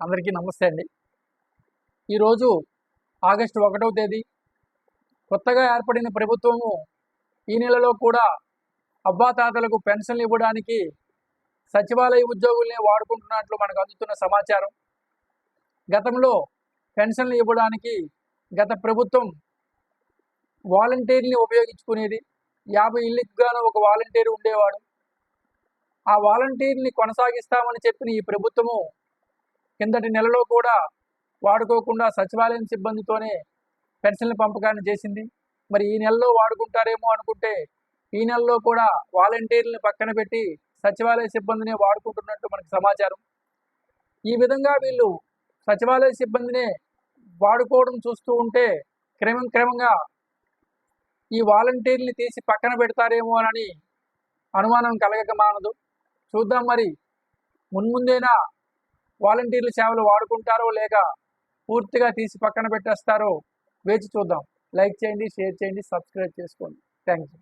అందరికీ నమస్తే అండి. ఈరోజు ఆగస్టు ఒకటవ తేదీ కొత్తగా ఏర్పడిన ప్రభుత్వము ఈ నెలలో కూడా అబ్బాతాతలకు పెన్షన్లు ఇవ్వడానికి సచివాలయ ఉద్యోగుల్ని వాడుకుంటున్నట్లు మనకు అందుతున్న సమాచారం. గతంలో పెన్షన్లు ఇవ్వడానికి గత ప్రభుత్వం వాలంటీర్ని ఉపయోగించుకునేది యాభై ఇళ్ళకి గాను ఒక వాలంటీర్ ఉండేవాడు. ఆ వాలంటీర్ని కొనసాగిస్తామని చెప్పిన ఈ ప్రభుత్వము కిందటి నెలలో కూడా వాడుకోకుండా సచివాలయం సిబ్బందితోనే పెన్షన్ల పంపకాన్ని చేసింది. మరి ఈ నెలలో వాడుకుంటారేమో అనుకుంటే ఈ నెలలో కూడా వాలంటీర్లను పక్కన పెట్టి సచివాలయ సిబ్బందినే వాడుకుంటున్నట్టు మనకు సమాచారం. ఈ విధంగా వీళ్ళు సచివాలయ సిబ్బందినే వాడుకోవడం చూస్తూ ఉంటే క్రమం క్రమంగా ఈ వాలంటీర్ని తీసి పక్కన పెడతారేమో అని అనుమానం కలగక మానదు. చూద్దాం మరి. మున్ముందేనా వాలంటీర్ల సేవలు వాడుకుంటారో లేక పూర్తిగా తీసి పక్కన పెట్టేస్తారో వేచి చూద్దాం. లైక్ చేయండి షేర్ చేయండి సబ్స్క్రైబ్ చేసుకోండి. Thank you